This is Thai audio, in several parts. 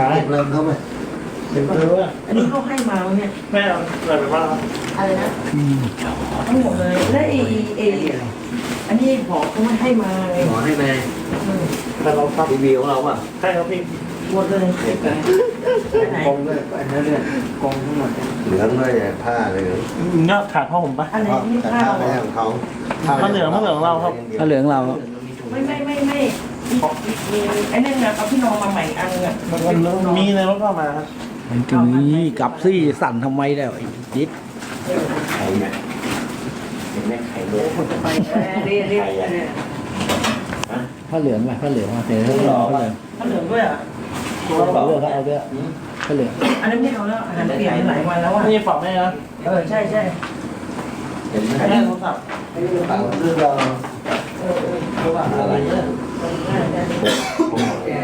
ขายเก็บเริ่มเขาไหมเดี๋ยวดูว่าอันนี้เขาให้มาเนี่ยแม่เอาอะไรไปบ้างอะไรนะทั้งหมดเลยและไอ้ไอ้อันนี้หมอเขาไม่ให้มาไงหมอให้มาอืมแต่เราครับรีวิวของเราป่ะให้เขาพี่หมดเลยเก็บไปไหนกองด้วยอันนั้นเนี่ยกองทั้งหมดเหลืองด้วยผ้าเหลืองเงาะขาดพ่อผมปะอันไหนนี่แต่ข้าผ้าวไม่ใช่ของเขาผ้าเหลืองผ้าเหลืองเราครับผ้าเหลืองเราไม่ไม่ไม่ไม่ มีมีไอ้นั่นนะเอาพี่น้องมาใหม่อันนึงอะมันมีในรถเข้ามาครับมันถึงนี้กลับซี่สั่นทำไมแล้วไอ้ยิดไข่เนี่ยเห็นไหมไข่เลือดไปเรียเรียเนี่ยผ้าเหลืองไปผ้าเหลืองมาเสร็จแล้วผ้าเหลืองเขาเหลืองด้วยอะเอาเลือกเอาเลือกผ้าเหลืองอันนั้นไม่เอาแล้วอาหารเปลี่ยนหลายวันแล้วอะนี่ฝากแม่นะเออใช่ใช่เห็นไหมแม่โทรศัพท์ไอ้กระเป๋าเรื่องเราเออเออเขา อะไรเนี่ย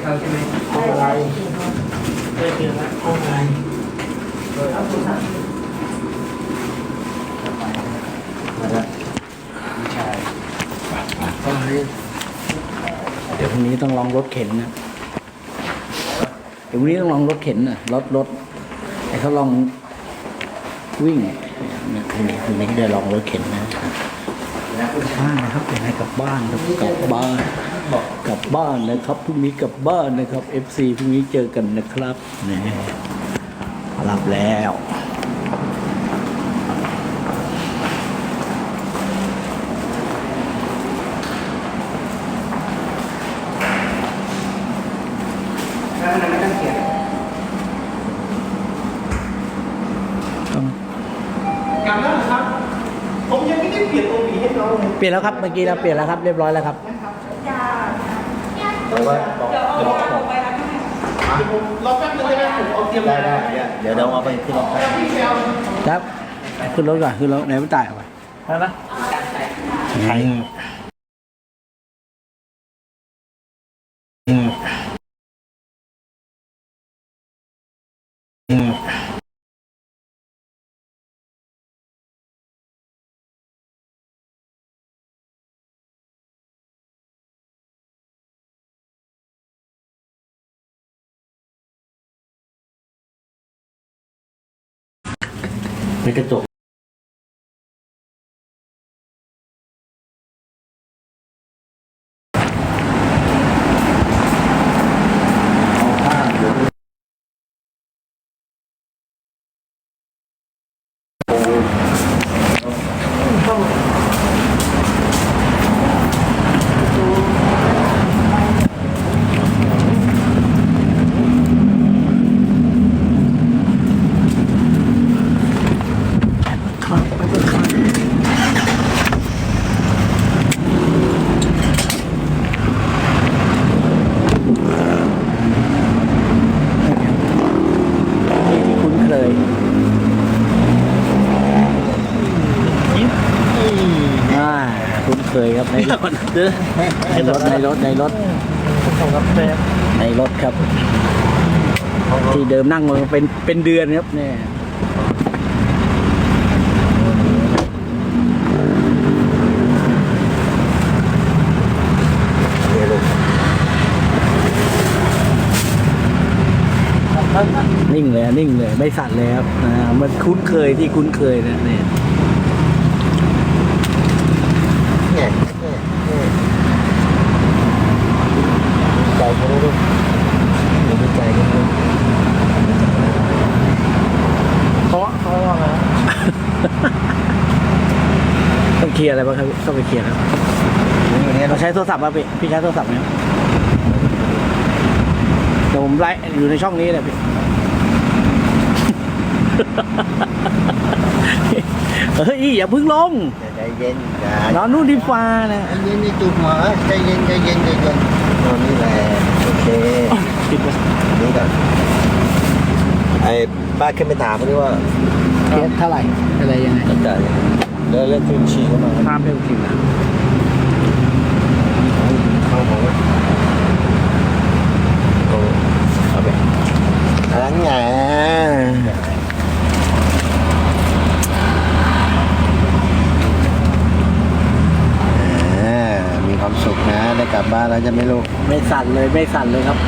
ใช่ใช่อะไรได้เพียงละเข้าใจเอาโทรศัพท์มาแล้วผู้ชายก็ให้เดี๋ยวพรุ่งนี้ต้องลองรถเข็นนะเดี๋ยวพรุ่งนี้ต้องลองรถเข็นนะรถรถไอ้เขาลองวิ่งเนี่ยพรุ่งนี้พรุ่งนี้ได้ลองรถเข็นนะ บ้านนะครับเป็นไงกลับบ้านครับกลับบ้านกลับบ้านนะครับพรุ่งนี้กลับบ้านนะครับ FC พรุ่งนี้เจอกันนะครับนี่หลับแล้วกลับแล้วครับ ผมยังไม่ได้เปลี่ยนตัวหมีให้น้อง เลยเปลี่ยนแล้วครับเมื่อกี้เราเปลี่ยนแล้วครับเรียบร้อยแล้วครับแต่ว่าบอกผมรอแป๊บนึงได้ไหมผมเอาเตรียมได้ได้เดี๋ยวเดี๋ยวเอาไปขึ้นรถครับครับขึ้นรถก่อนขึ้นรถไหนไม่จ่ายเอาไปนะใค ในกระจก ที่คุ้นเคยอ่าคุ้นเคยครับใน รถในรถในรถในรถผมกับแม่ในรถครับ ที่เดิมนั่งมาเป็นเป็นเดือนครับเนี่ยเดี๋ยวลงนิ่งเลยอะนิ่งเลยไม่สั่นเลยครับอ่ามันคุ้นเคยที่คุ้นเคยนะเนี่ยเนี่ยเนี่ยเนี่ยใจเขาไม่รู้ไม่รู้ใจเขาไม่รู้ เขาเขาว่าไง ต้อง เคลียร์อะไรบ้างครับต้องไปเคลียร์ครับวันนี้เราใช้โทรศัพท์ป่ะพี่พี่ใช้โทรศัพท์ไหมครับเดี๋ยวผมไลฟ์อยู่ในช่องนี้แหละพี่ เฮ้ยอย่าเพึ่งลง ใจเย็นใจนอนนู่นดีฟ้านะใจเย็นนี่จุดหมอใจเย็นใจเย็นใจเย็นตอนนี้แหละโอเคปิดไปนี่ก่อนไอ้ป้าขึ้นไปถามเขาดิว่าเคสเท่าไหร่อะไรยังไง จะจ่าย แล้วเรื่องคืนชีเข้ามาห้ามให้คิวนะเข้าของโอ้เอาไปอันไงอ่ามีความสุขนะ ได้กลับบ้านแล้วจะไม่ลูก ไม่สั่นเลย ไม่สั่นเลยครับ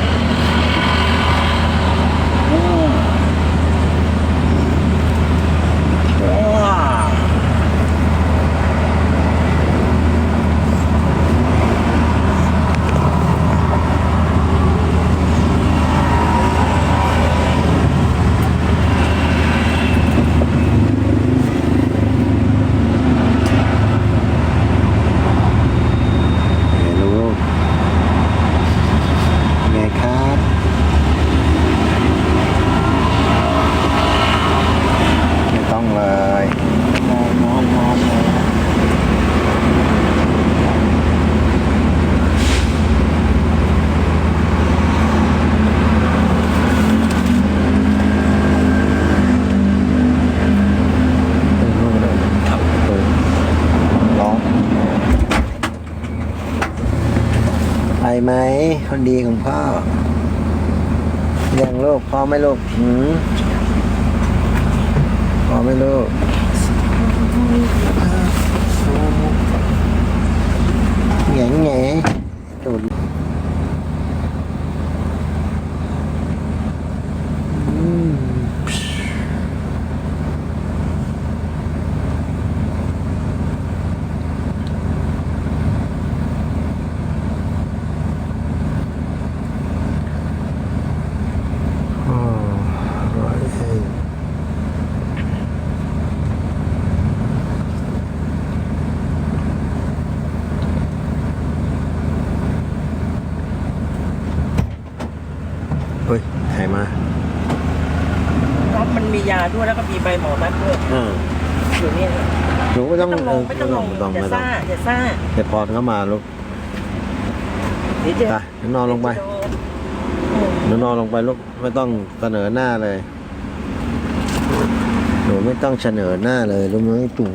ใบหมอนัดด้วยอ่าอยู่เนี่ยหนูไม่ต้องไม่ต้องลงไม่ต้องลงไม่ต้องอย่าไม่ต้องซ่าอย่าซ่าเดี๋ยวพรเข้ามาลูกเดี๋ยวจะไปหนูนอนลงไปหนูนอนลงไปลูกไม่ต้องเสนอหน้าเลยหนูไม่ต้องเสนอหน้าเลยรู้ไหมจุ๋ง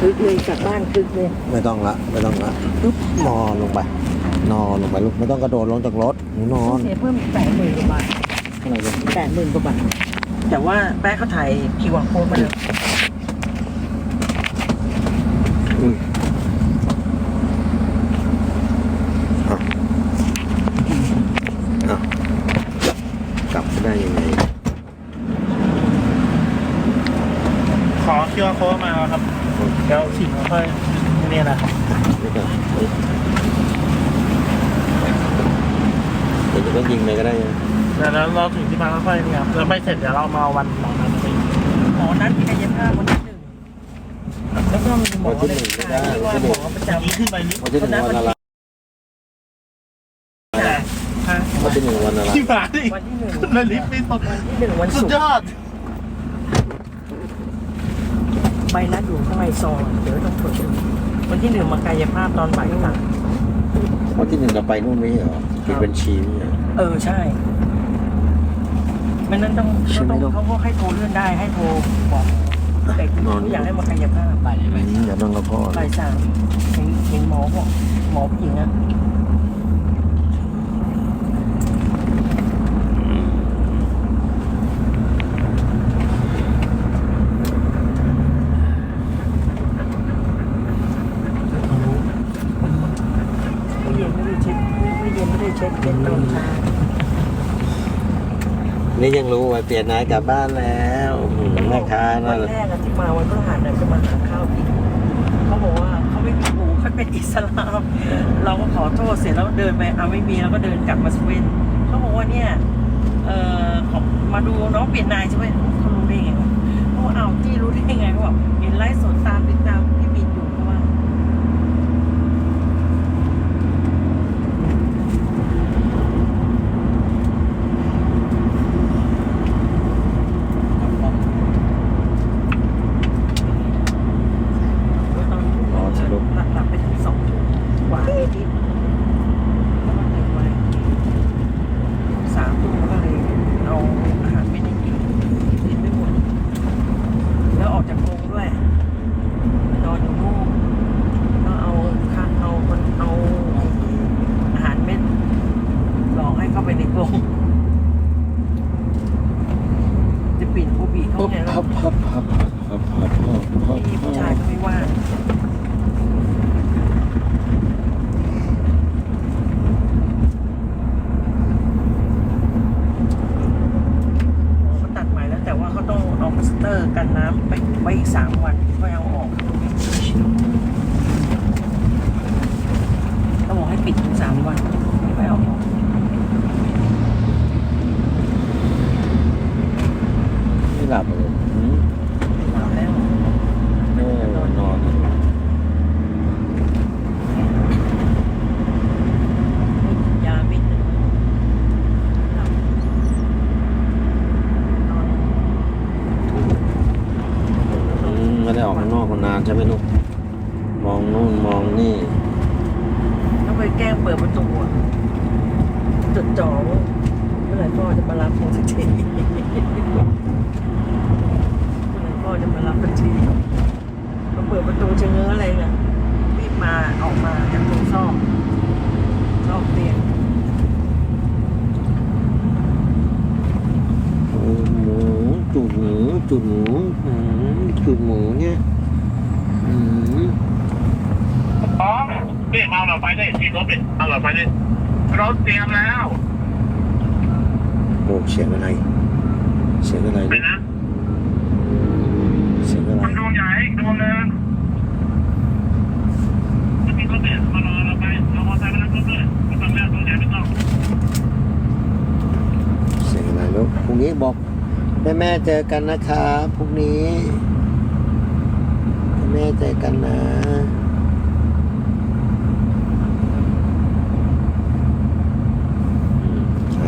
คึกเลยกลับบ้านคึกเลยไม่ต้องละไม่ต้องละปึ๊บนอนลงไป นอนลงไปลูกไม่ต้องกระโดดลงจากรถหนูนอนเสียเพิ่มแปดหมื่นกว่าบาทอะไรลูกแปดหมื่นกว่าบาท แต่ว่าแป๊ะเขาถ่ายคิวอาร์โค้ดมาเลยอุ้ยเอาเอากลับไปได้ยังไง ขอคิวอาร์โค้ดมาครับ เดี๋ยวฉีดค่อยนี่นะครับไม่ต้องเดี๋ยวจะก็ยิงไปก็ได้นะ เดี๋ยวเราถึงที่มาค่อยๆนี่ครับแล้วไม่เสร็จเดี๋ยวเรามาวันหมอนั้นไปหมอนัดกายภาพวันที่หนึ่งแล้วก็มีหมอเลยที่ว่าหมอประจำนี้ขึ้นไปนิดวันที่หนึ่งวันอะไรฮะวันที่หนึ่งวันอะไรที่ผ่านนี่วันที่หนึ่งขึ้นเลยลิฟต์ไม่ตกวันที่หนึ่งวันสุศุดกร์ยอดใบนัดอยู่ข้างในซองเดี๋ยวต้องตรวจดูวันที่หนึ่งมากายภาพตอนบ่ายสามวันที่หนึ่งเราไปนู่นไม่ใช่เหรอปิดบัญชีไม่ใช่เหรอเออใช่ ไม่นั้นต้องใช่ไหมต้องลูก เขาก็ให้โทรเลื่อนได้ให้โทรบอกแต่เขาอยากให้มากายภาพไปเลยไปอืมเดี๋ยวนั่งกับพ่อบ่ายสามเห็นเห็นหมอบอกหมอผู้หญิงอะไม่เย็นไม่ได้เช็ดไม่ไม่เย็นไม่ได้เช็ดเช็ดตอนเช้า นี่ยังรู้ว่าเปลี่ยนนายกลับบ้านแล้วอืมแม่ค้าวันั่นนแหละแรกอะที่มาวันพฤหัสน่ะจะมาหาข้าวกินเขาบอกว่าเขาไม่มีหมูเขาเป็นอิสลาม เราก็ขอโทษเสร็จแล้วเดินไปเอาไม่มีแล้วก็เดินกลับมาสเวนเขาบอกว่าเนี่ยเออขอมาดูน้องเปลี่ยนนายใช่ไหมเขารู้ได้ไงวะเขาบอกเอาที่รู้ได้ไงเขาบอกเห็นไลฟ์สดตามติดตามที่บินอยู่เขาว่า ตอนหลับหลับไปถึงสองทุ่มกว่านิดๆแล้วก็ตื่นมาสามทุ่มแล้วก็เลยเอาอาหารไม่ได้กินกินไม่หมด แล้วออกจากโรงด้วยไปนอนอยู่นู่นแล้วเอาข้างเอาคนเอาอาหารเม็ดหลอกให้เข้าไปในกรงจะปิดโอบีเขาไงแล้ว พับพับพับพับพับพับพับ ที่ผู้ชายก็ไม่ว่าง อ สามวันก็เอาออกต้องบอกให้ปิดถึงสามวันไม่เอาออก ไม่หลับเลยหืม หนาวแล้ว เออนอน ไม่กินยาไม่หนึ่งหลับนอน อืมไม่ได้ออกข้างนอกมานานใช่ไหมลูกมองนู่นมองนี่ ต้องไป แกล้งเปิดประตูอะจดจ่อว่าเมื่อไหร่พ่อจะมารับผมสักทีเมื่อไหร่พ่อจะมารับสักทีมาเปิดประตูจะเง้ออะไรนะรีบมาออกมาจากตรงซอกซอกเตียงโอ้หมูจุดหมูจุดหมูหืมจุดหมูเนี่ยหืมอ๋อ เรียกเอาเราไปได้ที่รถเป็นเอาเราไปได้รถเตรียมแล้วโอ้เสียงอะไร เสียงอะไรไปลูกนะเสียงอะไรดวงใหญ่ดวงหนึ่งที่รถเป็นมารอเราไปเรามอเตอร์ไซค์ไปนั่งรถด้วยไม่ต้องแล้วดวงใหญ่ไม่ต้องเสียงอะไรลูกพรุ่งนี้บอกแม่แม่ๆเจอกันนะครับพรุ่งนี้แม่ๆเจอกันนะอืมหายใจแรงอีกอะหายใจแรงอีกอะ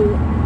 า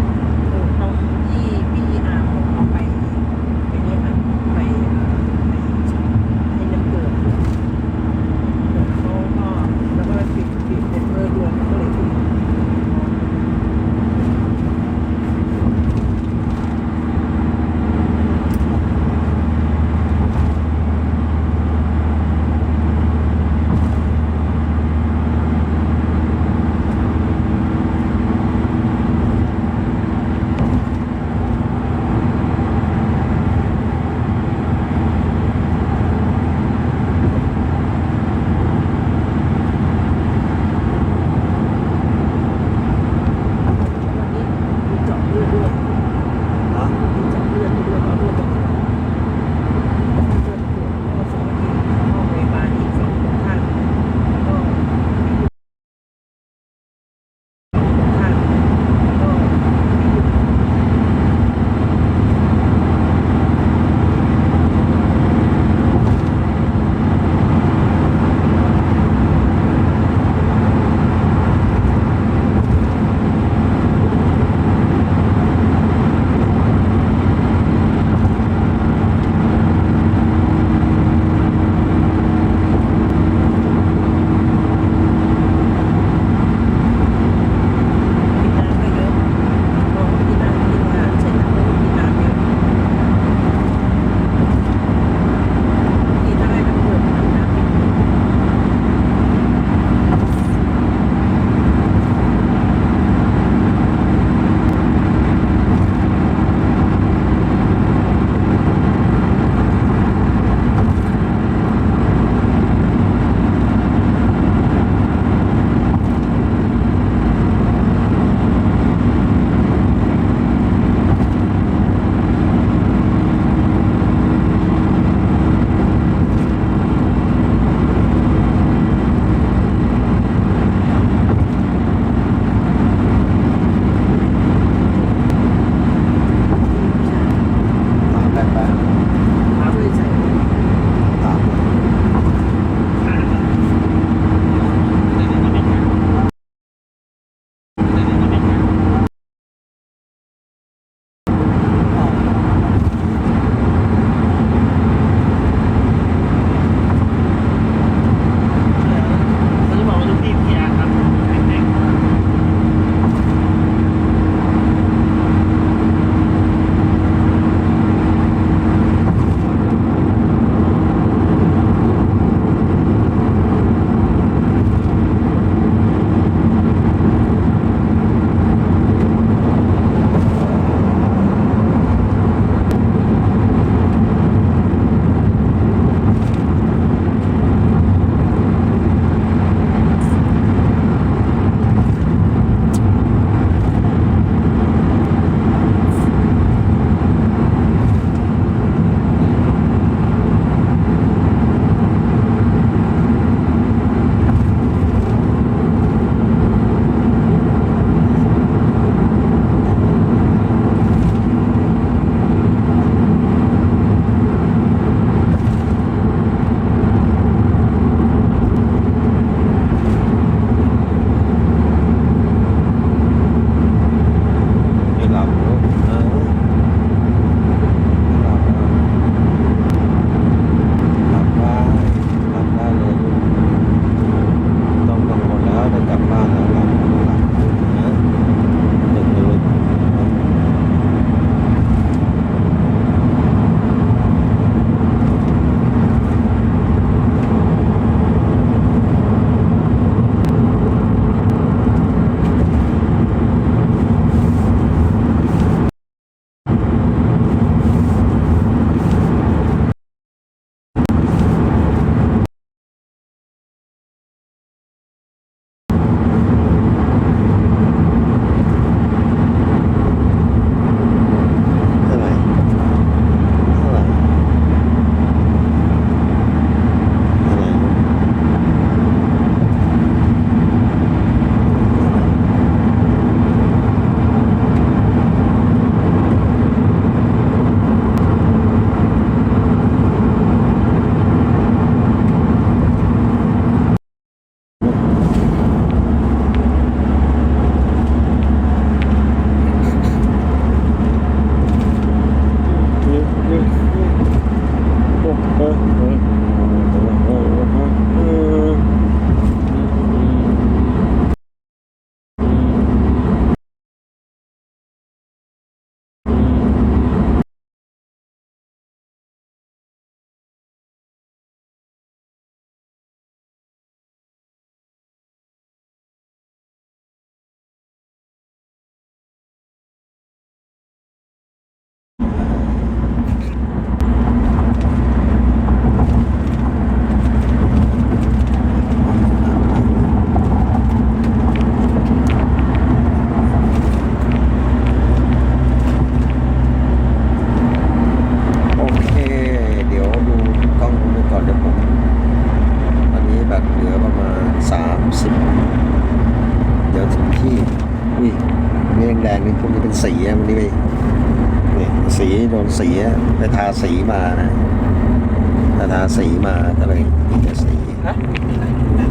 ไปทาสีมาก็เลยมีแต่สีฮะ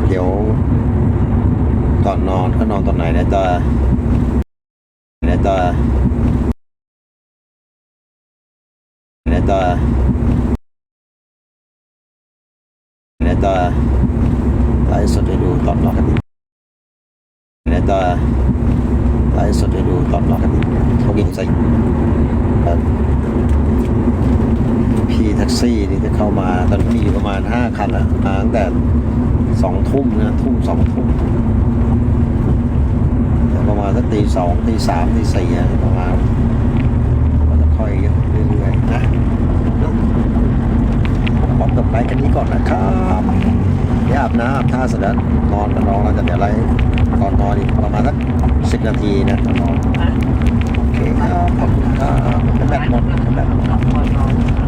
เดี๋ยวก่อนนอนก็นอนตอนไหนนะจ๊ะนะจ๊ะนะจ๊ะนะจ๊ะไลฟ์สดให้ดูตอนนอนกันดินะจ๊ะไลฟ์สดให้ดูตอนนอนกันดิเขากินใส่ครับ พี่แท็กซี่นี่จะเข้ามาตอนนี้มีอยู่ประมาณห้าคันอะมาตั้งแต่สองทุ่มนะทุ่มสองทุ่มประมาณสักตีสองตีสามตีสี่อะประมาณก็จะค่อยเรื่อยๆนะพร้อมกับไลฟ์กันนี้ก่อนนะครับเดี๋ยวอาบน้ำอาบท่าเสร็จแล้วนอนกับน้องแล้วจะเดี๋ยวไลฟ์ก่อนนอนอีกประมาณสักสิบนาทีนะก่อนนอนโอเคครับขอบคุณครับแบตหมดแบตหมด